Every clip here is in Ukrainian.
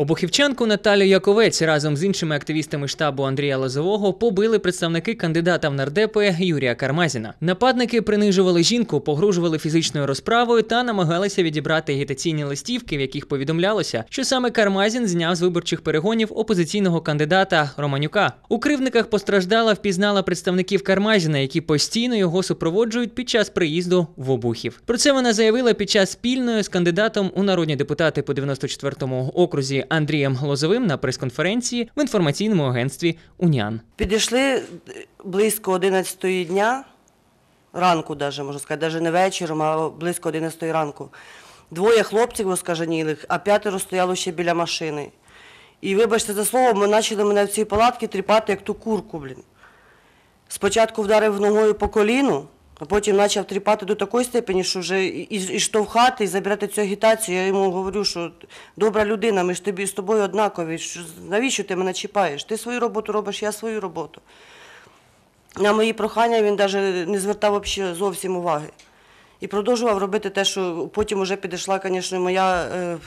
Обухівчанку Наталю Яковець разом з іншими активістами штабу Андрія Лозового побили представники кандидата в нардепи Юрія Кармазіна. Нападники принижували жінку, погрожували фізичною розправою та намагалися відібрати агітаційні листівки, в яких повідомлялося, що саме Кармазін зняв з виборчих перегонів опозиційного кандидата Романюка. У кривниках постраждала впізнала представників Кармазіна, які постійно його супроводжують під час приїзду в Обухів. Про це вона заявила під час спільної з кандидатом у народні депутати по 94-му окрузі Андрієм Лозовим на прес-конференції в інформаційному агентстві Уніан. Підійшли близько 11 дня, ранку даже, можна сказати, навіть не вечором, а близько 11 ранку. Двоє хлопців оскаженілих, а п'ятеро стояло ще біля машини. І вибачте за слово, ми почали мене в цій палатці тріпати, як ту курку, блін. Спочатку вдарив ногою по коліну, а потім почав тріпати до такої степені, що вже і, і, штовхати, і забирати цю агітацію. Я йому говорю, що добра людина, ми ж тобі з тобою однакові. Що, навіщо ти мене чіпаєш? Ти свою роботу робиш, я свою роботу. На мої прохання він навіть не звертав зовсім уваги. І продовжував робити те, що потім вже підійшла, звісно, моя. Е,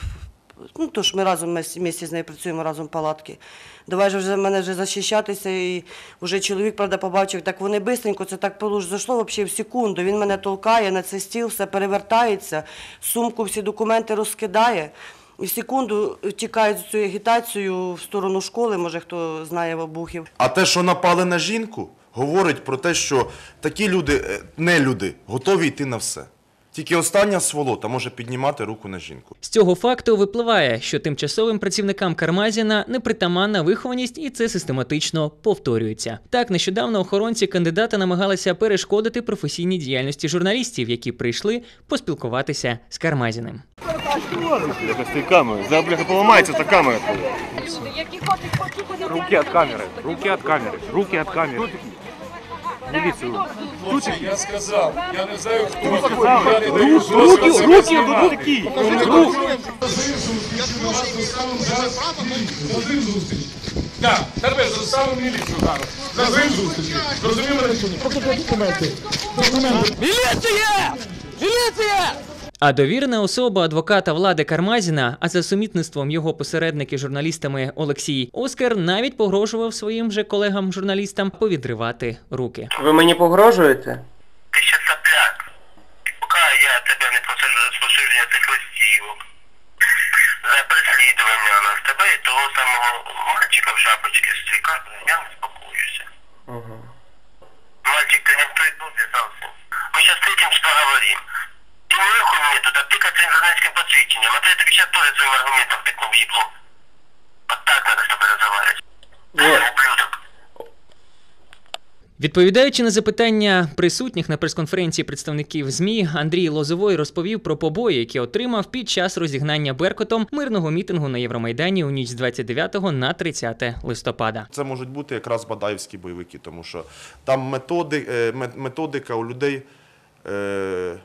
ну, то ж ми разом ми в з нею працюємо разом палатки. Давай же вже мене вже захищатися, і вже чоловік, правда, побачив, так вони бистренько, це так полуж зайшло взагалі в секунду. Він мене толкає на цей стіл, все перевертається, сумку, всі документи розкидає. І в секунду тікають з цією агітацією в сторону школи, може хто знає в обухів. А те, що напали на жінку, говорить про те, що такі люди, е, не люди, готові йти на все. Тільки остання сволота може піднімати руку на жінку. З цього факту випливає, що тимчасовим працівникам Кармазіна непритаманна вихованість, і це систематично повторюється. Так, нещодавно охоронці кандидата намагалися перешкодити професійній діяльності журналістів, які прийшли поспілкуватися з Кармазіним. Бляха, з тієї камери. Зараз, бляха, поламається та камера. Руки от камеры, руки от камеры, руки от камеры. Милицию. Я сказав, я не знаю, хто ви Руки, руки, вот такие. Так, тепер заставимо міліцію зараз. Зустрічі. Зрозумів мене чи ні? А довірена особа адвоката влади Кармазіна, а за сумітництвом його посередники журналістами Олексій Оскар навіть погрожував своїм же колегам-журналістам повідривати руки. Ви мені погрожуєте? Ти ще сопляк. Поки я тебе не посаджу за споширення цих листівок, за переслідування нас тебе і того самого мальчика в шапочці з цієї своим журналистским посвящением. А то я тебе сейчас тоже своим аргументом тыкну в ебло. Вот так надо с тобой разговаривать. Ты ублюдок. Відповідаючи на запитання присутніх на прес-конференції представників ЗМІ, Андрій Лозовой розповів про побої, які отримав під час розігнання Беркотом мирного мітингу на Євромайдані у ніч з 29 на 30 листопада. Це можуть бути якраз бадаївські бойовики, тому що там методи, е, методика у людей,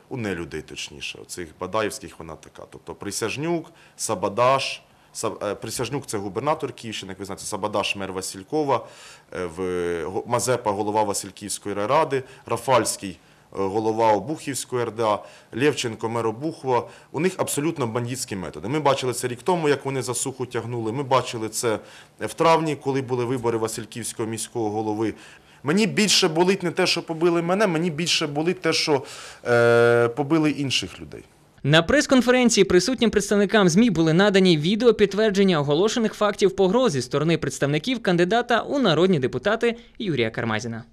у нелюдей точніше, цих бадаївських вона така. Тобто Присяжнюк, Сабадаш. Са- е, Присяжнюк це губернатор Київщини, як ви знаєте, Сабадаш мер Василькова, е, в Мазепа голова Васильківської райради, Рафальський е, голова Обухівської РДА, Лєвченко мер Обухова. У них абсолютно бандитські методи. Ми бачили це рік тому, як вони за суху тягнули. Ми бачили це в травні, коли були вибори Васильківського міського голови. Мені більше болить не те, що побили мене, мені більше болить те, що е, побили інших людей. На прес-конференції присутнім представникам ЗМІ були надані відео підтвердження оголошених фактів погроз зі сторони представників кандидата у народні депутати Юрія Кармазіна.